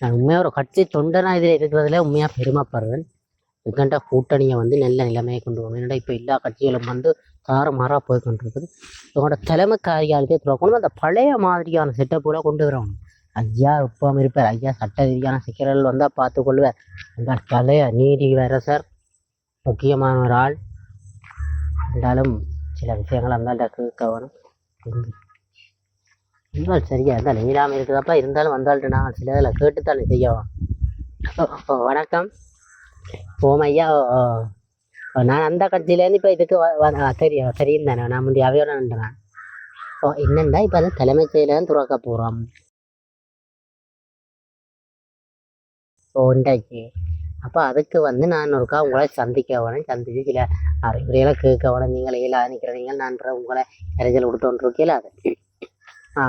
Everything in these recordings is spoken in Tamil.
நான் உண்மையாக ஒரு கட்சி தொண்டனாக இதில் இருக்கிறதுல உண்மையாக பெருமைப்படுறேன். எங்கண்ட கூட்டணியை வந்து நல்ல நிலைமையை கொண்டு வரணும் என்னடா இப்போ எல்லா கட்சிகளும் வந்து தாறுமாறாக போய் கொண்டிருக்குது. இவங்களோட தலைமை காரியாலயத்தை துறக்கணும். அந்த பழைய மாதிரியான செட்டப்போட கொண்டு வரணும். ஐயா இப்போ இருப்பார். ஐயா சட்ட ரீதியான சிக்கல்கள் வந்தால் பார்த்து கொள்வார். அந்த தலைய நீதி அரசர் முக்கியமான ஒரு ஆள். இருந்தாலும் சில விஷயங்கள் அந்த கவனம் இருந்தால் சரியா இருந்தாலும் நீடாமல் இருக்குதப்பா இருந்தாலும் வந்தால்ட்டு நான் சில இதில் கேட்டுத்தானே செய்யும் வணக்கம். ஓம் ஐயா ஓ, நான் அந்த கட்சியிலேருந்து இப்போ இதுக்கு தெரியும் தெரியும் தானே நான் முந்தைய அவையோட நின்றேன். ஓ என்னண்டா இப்போ அதை தலைமைச் செயலகம் துறக்க போகிறோம் ஓ இன்றைக்கு அப்போ அதுக்கு வந்து நான் ஒருக்கா உங்களை சந்திக்க வேணும் சந்திச்சு சில அறிவுரைகளை கேட்க வேணும் நீங்கள் இல்லாத நிற்கிறீங்க நான் உங்களை இறைச்சல் கொடுத்தோன்றிருக்கீங்களா அது? ஆ.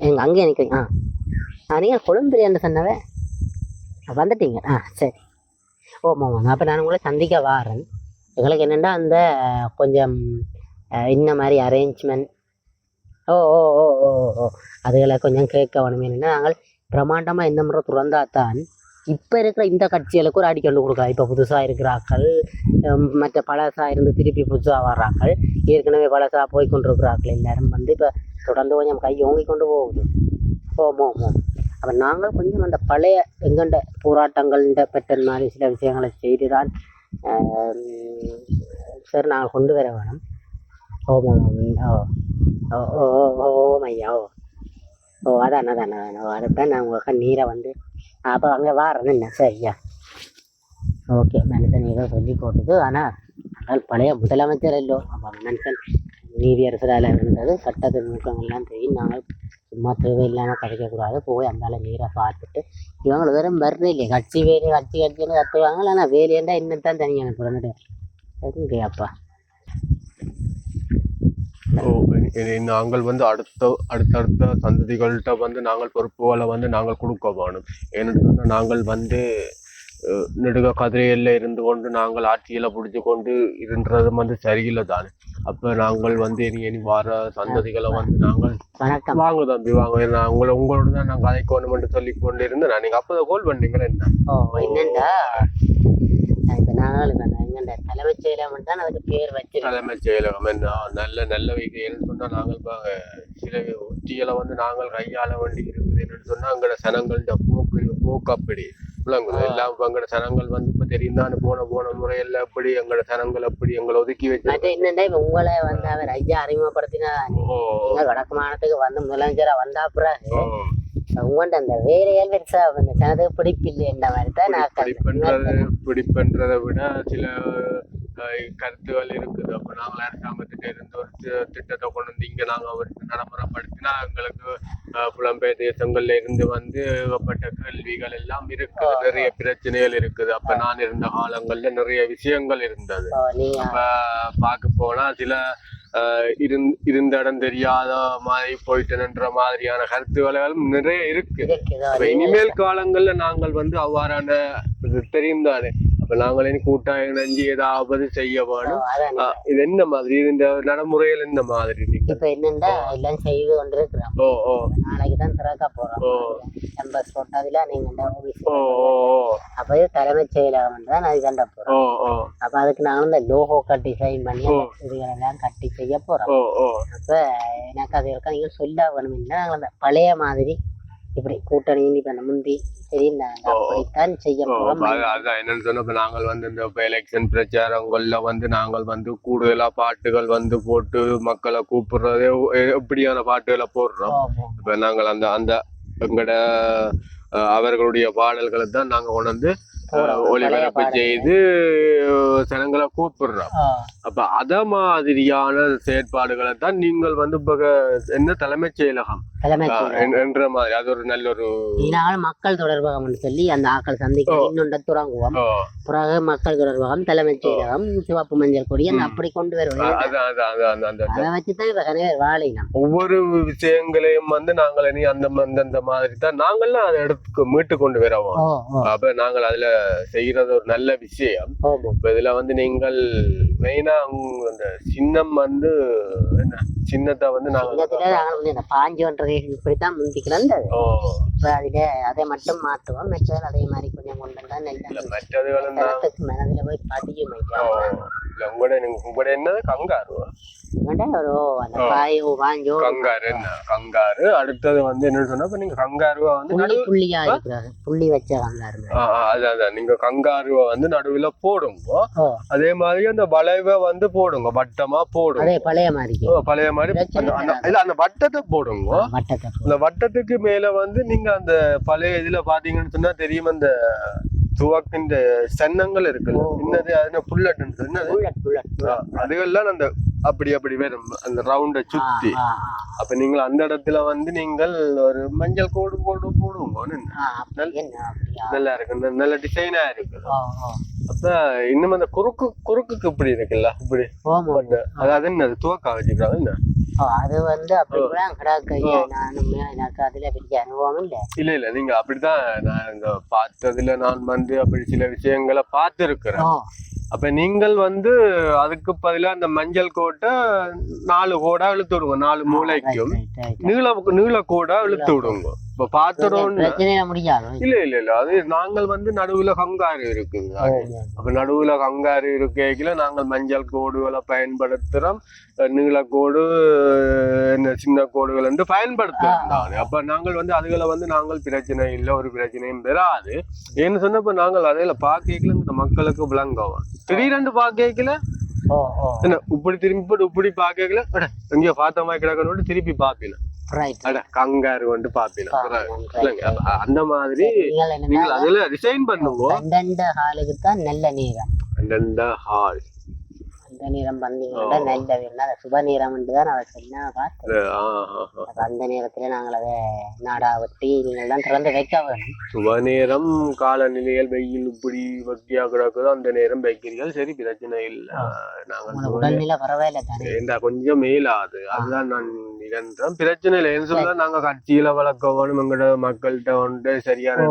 எங்கள் அங்கேயே நிற்கிறீங்க ஆ. ஆ நீங்கள் கொழும்பு பிரியாணி சொன்னவே? வந்துட்டீங்க. ஆ சரி. ஓமாம் அப்போ நான் உங்களை சந்திக்க வாரேன். எங்களுக்கு என்னென்னா அந்த கொஞ்சம் இந்த மாதிரி அரேஞ்ச்மெண்ட் ஓ ஓ ஓ ஓ ஓ அதுகளை கொஞ்சம் கேட்க வேணுமே. என்னென்னா நாங்கள் பிரமாண்டமாக இந்த முறை துறந்தாத்தான் இப்போ இருக்கிற இந்த கட்சிகளுக்கு ஒரு அடிக்கொண்டு கொடுக்கலாம். இப்போ புதுசாக இருக்கிறாக்கள் மற்ற பழசாக இருந்து திருப்பி புதுசாக வர்றாக்கள் ஏற்கனவே பழசாக போய் கொண்டிருக்கிறார்கள். எல்லாரும் வந்து இப்போ தொடர்ந்து கொஞ்சம் கை ஓங்கி கொண்டு போகுது ஓமோ ஓமோ அப்போ நாங்கள் கொஞ்சம் அந்த பழைய எங்கண்ட போராட்டங்கள் பெற்ற மாதிரி சில விஷயங்களை செய்து தான் சார் நாங்கள் கொண்டு வர வேணும் ஓமோ ஓ ஓ ஓ ஓ ஓம் ஐயா ஓ ஓ அதான் அதான் அதான் ஓ அதைத்தான் நான் உங்களுக்கு நீரை வந்து அப்போ அங்கே வாரேன் என்ன சரியா ஓகே மனுஷன் ஏதோ சொல்லி போட்டுது ஆனால் ஆனால் பழைய முதலமைச்சர் இல்லோ அப்போ மனுஷன் நீதியரசரால் இருந்தது சட்டத்து நுணுக்கங்கள்லாம் தெரியும். நாங்கள் சும்மா தேவையில்லாமல் கதைக்கக்கூடாது போய் அந்தால நீரை பார்த்துட்டு இவங்க வெறும் வரதே இல்லையே கட்சி வேலை கட்சி கட்சின்னு கத்துவாங்க ஆனால் இன்னும் தான் தனியாக எனக்கு பிறந்துட்டு அப்பா? ஓ, நாங்கள் வந்து அடுத்த அடுத்தடுத்த சந்ததிகள்கிட்ட வந்து நாங்கள் பொறுப்புகளை வந்து நாங்கள் கொடுக்க வேணும். ஏன்னு சொன்னால் நாங்கள் வந்து நெடுக கதிரையில் இருந்து கொண்டு நாங்கள் ஆட்சியில் பிடிச்சி கொண்டு இருந்தது வந்து சரியில்லை தானே அப்போ நாங்கள் வந்து இனி இனி வர சந்ததிகளை வந்து நாங்கள் வாங்க தம்பி வாங்க. நான் உங்களை உங்களோட தான் நான் கதைக்கணும்னு சொல்லி கொண்டு இருந்தேன் நான் நீங்கள் அப்போ கோல் பண்ணீங்களே என்ன? என்னண்டா? இப்போ நாங்கள் தலைமைச் செயலகம் தான் அதுக்கு பேர் வச்சிருக்கோம் தலைமைச் செயலகம் என்ன? நல்ல நல்ல வைக்கிறேன்னு சொன்னா நாங்கள் சில உத்திகளை வந்து நாங்கள் கையாள வேண்டி இருக்குது என்னன்னு சொன்னா அங்கட சனங்கள்ட போக்கு போக்கு அப்படி. விளங்குது எல்லாம் இப்ப எங்கட சனங்கள் வந்து இப்ப தெரியும் தானே. போன போன முறையில எப்படி எங்கட சனங்கள் அப்படி எங்களை ஒதுக்கி வச்சு என்னண்டா இப்போ உங்களை வந்து அவர் ஐயா அறிமுகப்படுத்தினா வடக்கு மாநிலத்துக்கு வந்து முதலமைச்சரா வந்தா பிறகு ஓ, உங்கள்ட்ட அந்த வேலையால் பெருசா அந்த தனது பிடிப்பில்லைன்ற மாதிரி தான் நான் பிடிப்பென்றது விட சில கருத்துகள் இருக்குது. அப்ப நாங்கள் அரசாங்கத்திட்ட இருந்து ஒரு திட்டத்தை கொண்டு வந்து இங்க நாங்க அவருக்கு நடைமுறைப்படுத்தினா எங்களுக்கு புலம்பெயர் தேசங்கள்ல இருந்து வந்து ஏகப்பட்ட கேள்விகள் எல்லாம் இருக்குது. நிறைய பிரச்சனைகள் இருக்குது. அப்ப நான் இருந்த காலங்கள்ல நிறைய விஷயங்கள் இருந்தது. இப்போ அப்ப பார்க்க போனா சில இருந்த இடம் தெரியாத மாதிரி போயிட்டேன்ற மாதிரியான கருத்துக்களும் நிறைய இருக்கு. இனிமேல் காலங்கள்ல நாங்கள் வந்து அவ்வாறான தெரியும் தானே அப்ப நாங்கள் இனி கூட்டாக இணைஞ்சு ஏதாவது செய்ய வேணும் இது என்ன மாதிரி இந்த நடைமுறையில் இந்த மாதிரி இப்ப என்னண்டா எல்லாம் செய்து கொண்டிருக்கிறோம் ஓ ஓ நாளைக்கு தான் திறக்க போறோம் எம்பஸ் போட்டதுல நீங்க அப்ப இது தலைமைச் செயலகம் தான் அது கண்ட போறோம் அப்ப அதுக்கு நாங்களும் இந்த லோகோ கட்டி டிசைன் பண்ணி. இதுகளெல்லாம் கட்டி செய்ய போறோம் அப்ப எனக்கு அது இருக்க நீங்க சொல்ல வேணும் இல்லை நாங்கள் அந்த பழைய மாதிரி இப்படி கூட்டணி இப்ப முந்தி சரி நாங்க ஓ. அப்படித்தான் செய்ய என்னன்னு சொன்னா நாங்கள் வந்து இந்த எலெக்ஷன் பிரச்சாரங்கள்ல வந்து நாங்கள் வந்து கூடுதலா பாட்டுகள் வந்து போட்டு மக்களை கூப்பிடுறதே எப்படியான பாட்டுகளை போடுறோம். இப்ப நாங்கள் அந்த அந்த எங்கட அஹ், அவர்களுடைய பாடல்களை தான் நாங்க கொண்டு வந்து போடுறோம். பழைய ஒளிபரப்பு. செய்து ஜனங்களை கூப்பிடுறோம். அப்ப அத மாதிரியான செயற்பாடுகளை தான் நீங்கள் வந்து இப்ப என்ன தலைமைச் செயலகம்? என்ற மாதிரி. அது ஒரு நல்ல ஒரு மக்கள் தொடர்பகம்னு சொல்லி அந்த ஆக்கள் சந்திக்க இன்னொன்று துறங்குவோம். பிறகு மக்கள் தொடர்பகம் தலைமைச் செயலகம் சிவப்பு மஞ்சள் கொடி அந்த. அப்படி கொண்டு வருவோம் அந்த- அந்த அந்த. அதை வச்சுதான் இப்ப கணவர் வாழினம். ஒவ்வொரு விஷயங்களையும் வந்து நாங்கள் இனி அந்த அந்தந்த மாதிரி தான் நாங்கள்லாம் அதை எடுத்து மீட்டு கொண்டு ஓ. அப்ப நாங்கள் அதுல செய்யறது ஒரு நல்ல விஷயம். இப்ப இதுல வந்து நீங்கள் மெயினா அந்த சின்னம் வந்து என்ன? சின்னத்தை வந்து நாங்கள் பாஞ்சோன்றது இப்படித்தான் முந்தி கிடந்தது இப்போ அதில் அதை மட்டும் மாற்றுவோம். மற்றது அதே மாதிரி கொஞ்சம் கொண்டு வந்தா இல்ல நல்ல மற்றதுகளும் மனதில் போய் பதியும். ஓ இல்ல உங்களோட நீங்க உங்களோட என்ன கங்காரு கங்காரு என்ன கங்காரு அடுத்தது வந்து என்ன சொன்னா இப்ப நீங்க கங்காருவா வந்து புள்ளி நடு புள்ளியா இருக்கிறாரு புள்ளி வச்ச கங்காரு ஆ, ஆ, அதான் அதான் நீங்க கங்காருவ வந்து நடுவுல போடுங்க அதே மாதிரி அந்த வளைவை வந்து போடுங்க வட்டமா போடுங்க பழைய மாதிரி பழைய மாதிரி அந்த- அந்த- இல்ல அந்த வட்டத்தை போடுங்க அந்த வட்டத்துக்கு மேல வந்து நீங்க அந்த பழைய இதுல பாத்தீங்கன்னு சொன்னா தெரியும் அந்த துவக்கின்ற சன்னங்கள் இருக்குல்ல. என்னது அது புல்லட் அதுகெல்லாம் அந்த அப்படி அப்படி வரும். அந்த ரவுண்ட சுத்தி. அப்ப நீங்கள் அந்த இடத்துல வந்து நீங்கள் ஒரு மஞ்சள் கோடு போடு போடுவோம் என்ன? நல்லா இருக்கு நல்ல டிசைனா இருக்கு அப்ப இன்னும் அந்த குறுக்கு குறுக்குக்கு இப்படி இருக்குல்ல இப்படி. ஓமோ அதாவது என்னது? துவக்கா வச்சுக்கிறாங்க என்ன? அது வந்து அப்படி கூட கிடாக்கு நானும் எனக்கு அதுல பெரிய அனுபவம் இல்லை இல்ல இல்ல நீங்க அப்படித்தான் நான் இந்த பார்த்ததுல நான் வந்து அப்படி சில விஷயங்களை பார்த்திருக்கிறேன் அப்ப நீங்கள் வந்து அதுக்கு பதிலா அந்த மஞ்சள் கோட்டை நாலு கோடா இழுத்து விடுங்க நாலு மூளைக்கும் நீள நீள கோடா இழுத்து விடுங்க இப்ப முடியாது இல்ல இல்ல இல்ல அது நாங்கள் வந்து நடுவுல கங்காரு இருக்குது. அப்ப நடுவுல கங்காரு இருக்கையில நாங்கள் மஞ்சள் கோடுகளை பயன்படுத்துறோம். நீலக்கோடு அஹ் என்ன சின்ன கோடுகள் வந்து பயன்படுத்துறோம் நானு. அப்ப நாங்கள் வந்து அதுகளை வந்து நாங்கள் பிரச்சனை இல்லை ஒரு பிரச்சனையும் பெறாது. ஏன்னு சொன்னப்ப நாங்கள் அதையில இந்த மக்களுக்கு விளங்கவும். திடீரென்று ஓ என்ன இப்படி திரும்பி இப்படி பாக்கல எங்கேயோ பார்த்த மாதிரி கிடக்கணும் திருப்பி பாப்பின ரைட் அட கங்காரு இல்லைங்க அப்ப அந்த மாதிரி நீங்கள் அதுல டிசைன் பண்ணுங்க நல்ல நேரம் அந்தந்த ஹால் அந்த நேரம் வந்தீங்கன்னா நல்ல வேணும் அதை சுப நேரம் தான் அதை சொன்னா பார்த்தேன் அந்த நேரத்துல நாங்கள் அதை நாடா வெட்டி நீங்கள் தான் திறந்து வைக்க வேணும் சுப நேரம் காலநிலைகள் வெயில் இப்படி வட்டியா கிடக்குதோ அந்த நேரம் வைக்கிறீர்கள். சரி பிரச்சனை இல்ல. நாங்கள் உடல்நிலை பரவாயில்ல தானே? இந்த கொஞ்சம் மேலாது. அதுதான் நான் நிரந்தரம். பிரச்சனை இல்லை. என்ன சொல்ல நாங்க கட்சியில வளர்க்க வேணும் எங்கட மக்கள்கிட்ட வந்து சரியான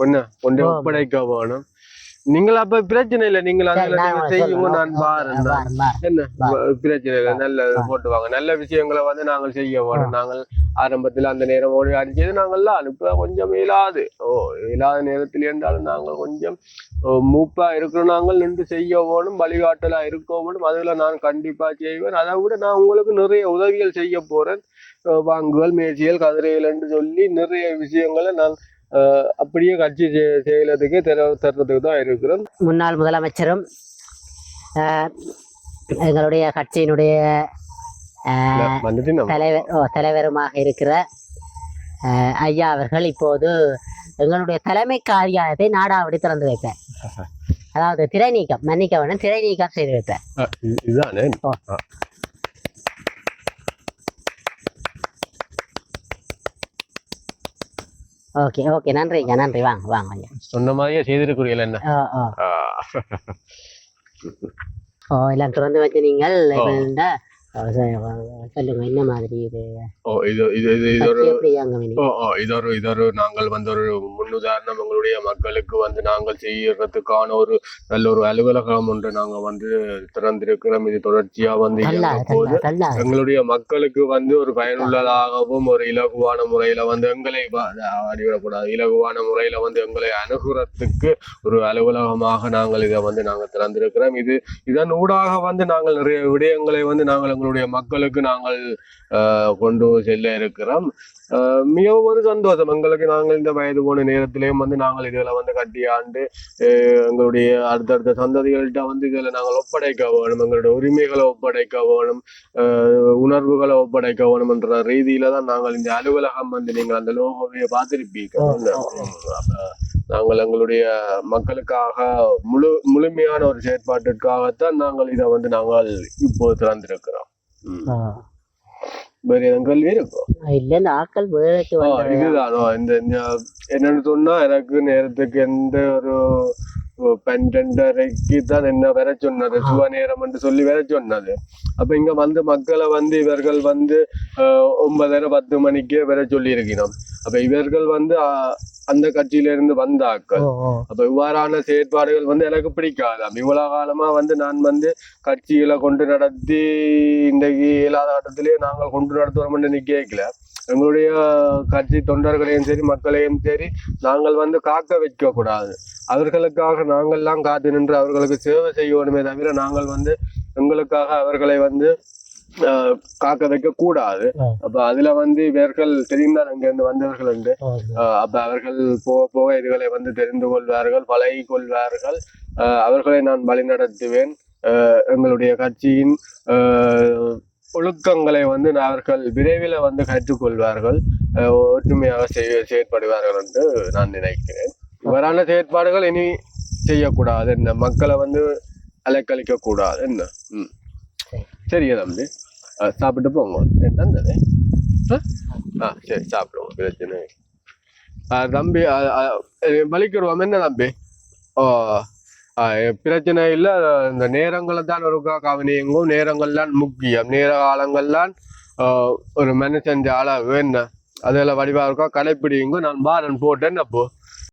கொண்டு கொண்டு ஒப்படைக்க வேணும். நீங்கள் அப்ப பிரச்சனை இல்லை நீங்கள் அதில் நீங்க செய்யுங்க. நான் பாருங்க. பார், பார். என்ன? பிரச்சனை இல்லை நல்ல போட்டுவாங்க. நல்ல விஷயங்களை வந்து நாங்கள் செய்ய வேணும் நாங்கள் ஆரம்பத்தில் அந்த நேரம் ஓடி அடிச்சது நாங்கள்லாம் அனுப்ப கொஞ்சம் இயலாது. ஓ இயலாத நேரத்தில் இருந்தாலும் நாங்கள் கொஞ்சம் மூப்பா இருக்கிற நாங்கள் நின்று செய்ய வேணும் வழிகாட்டலா இருக்க வேணும் அதுல நான் கண்டிப்பா செய்வேன். அதை விட நான் உங்களுக்கு நிறைய உதவிகள் செய்ய போறேன். வாங்குதல் முயற்சிகள் கதிரைகள் என்று சொல்லி நிறைய விஷயங்களை நான் அப்படியே கட்சி செய்- செய்யறதுக்கு தர தர்றதுக்கு தான் இருக்கிறேன் முன்னாள் முதலமைச்சரும் எங்களுடைய கட்சியினுடைய தலைவர் தலைவருமாக இருக்கிற ஐயா அவர்கள் இப்போது எங்களுடைய தலைமை காரியாலயத்தை நாடாவடி திறந்து வைப்பேன் அதாவது திரை நீக்கம் மன்னிக்க வேணும் திரை நீக்கம் செய்து வைப்பேன் அஹ், இது- இதுதானே ஓ. அஹ். Okay okay. நன்றிங்க நன்றி. வாங்க வாங்க சொன்ன மாதிரியே செய்திருக்கிறீர்கள் என்ன? ஓ எல்லாம் திறந்து வச்சு நீங்கள் இந்த, சொல்லுங்க என்ன மாதிரி இது? ஓ இது இது இது இது ஒரு கட்சி எப்படி அங்க வேணும் ஓ ஓ இது ஒரு இது ஒரு நாங்கள் வந்து ஒரு முன்னுதாரணம் எங்களுடைய மக்களுக்கு வந்து நாங்கள் செய்யறதுக்கான ஒரு நல்ல ஒரு அலுவலகம் ஒன்று நாங்க வந்து திறந்திருக்கிறோம். இது தொடர்ச்சியா வந்து போது எங்களுடைய மக்களுக்கு வந்து ஒரு பயனுள்ளதாகவும் ஒரு இலகுவான முறையில வந்து எங்களை அடிவிடக்கூடாது இலகுவான முறையில வந்து எங்களை அணுகுறதுக்கு ஒரு அலுவலகமாக நாங்கள் இதை வந்து நாங்கள் திறந்திருக்கிறோம். இது இதன் ஊடாக வந்து நாங்கள் நிறைய விடயங்களை வந்து நாங்கள் எங்களுடைய மக்களுக்கு நாங்கள் கொண்டு செல்ல இருக்கிறோம். ஆஹ், மிகவும் ஒரு சந்தோஷம். எங்களுக்கு நாங்கள் இந்த வயது போன நேரத்திலேயும் வந்து நாங்கள் இதில் வந்து கட்டியாண்டு எங்களுடைய அடுத்தடுத்த சந்ததிகள்கிட்ட வந்து இதில் நாங்கள் ஒப்படைக்க வேணும் எங்களுடைய உரிமைகளை ஒப்படைக்க வேணும் உணர்வுகளை ஒப்படைக்க வேணும் என்ற ரீதியில தான் நாங்கள் இந்த அலுவலகம் வந்து நீங்கள் அந்த லோகோவையை பார்த்திருப்பீங்க நாங்கள் எங்களுடைய மக்களுக்காக முழு முழுமையான ஒரு செயற்பாட்டிற்காகத்தான் நாங்கள் இதை வந்து நாங்கள் இப்போது திறந்திருக்கிறோம். ம். ஓ. வேற எதுவும் கேள்வி இருக்கும் இல்ல இந்த ஆட்கள் வேலைக்கு ஆ, வந்து இதுதான் ஆ, இந்த என்னன்னு சொன்னா எனக்கு நேரத்துக்கு எந்த ஒரு பன்னெண்டரைக்கு தான் என்ன வர சொன்னது சுவ நேரம் என்று சொல்லி வர சொன்னது அப்ப இங்க வந்து மக்களை வந்து இவர்கள் வந்து ஆஹ், ஒன்பதரை பத்து மணிக்கே வர சொல்லி இருக்கணும் அப்ப இவர்கள் வந்து அந்த கட்சியில இருந்து வந்த ஆட்கள் ஓ ஓ. அப்ப இவ்வாறான செயற்பாடுகள் வந்து எனக்கு பிடிக்காது. இவ்வளவு காலமா வந்து நான் வந்து கட்சிகளை கொண்டு நடத்தி இன்றைக்கு இயலாத கட்டத்திலேயே நாங்கள் கொண்டு நடத்துவோம் நீ கேட்கல. எங்களுடைய கட்சி தொண்டர்களையும் சரி மக்களையும் சரி நாங்கள் வந்து காக்க வைக்க கூடாது அவர்களுக்காக நாங்கள்லாம் காத்து நின்று அவர்களுக்கு சேவை செய்யணுமே தவிர நாங்கள் வந்து எங்களுக்காக அவர்களை வந்து காக்க வைக்க கூடாது. அப்ப அதுல வந்து இவர்கள் தெரியும் தான் அங்க இருந்து வந்தவர்கள் ஆஹ் அப்ப அவர்கள் போக போக இதுகளை வந்து தெரிந்து கொள்வார்கள் பழகி கொள்வார்கள். அவர்களை நான் வழிநடத்துவேன். ஆஹ் எங்களுடைய கட்சியின் ஒழுக்கங்களை வந்து நான் அவர்கள் விரைவில் வந்து கற்றுக்கொள்வார்கள். ஒற்றுமையாக செயற்படுவார்கள் என்று நான் நினைக்கிறேன். இவ்வாறான செயற்பாடுகள் இனி செய்யக்கூடாது. என்ன மக்களை வந்து அலைக்கழிக்க கூடாது என்ன. சரியா தம்பி? சாப்பிட்டு போங்க என்னது ஆ சரி சாப்பிடுவோம் பிரச்சனை ஆ, தம்பி வலிக்கிறோம் என்ன தம்பி ஓ பிரச்சனை இல்லை இந்த நேரங்களை தான் ஒரு கவனியங்கும் நேரங்கள் தான் முக்கியம் நேர காலங்கள் ஒரு மனுஷன் அளவு என்ன அதில் வடிவாக இருக்கோ கடைப்பிடிங்க நான் பாரன் போட்டேன் அப்போ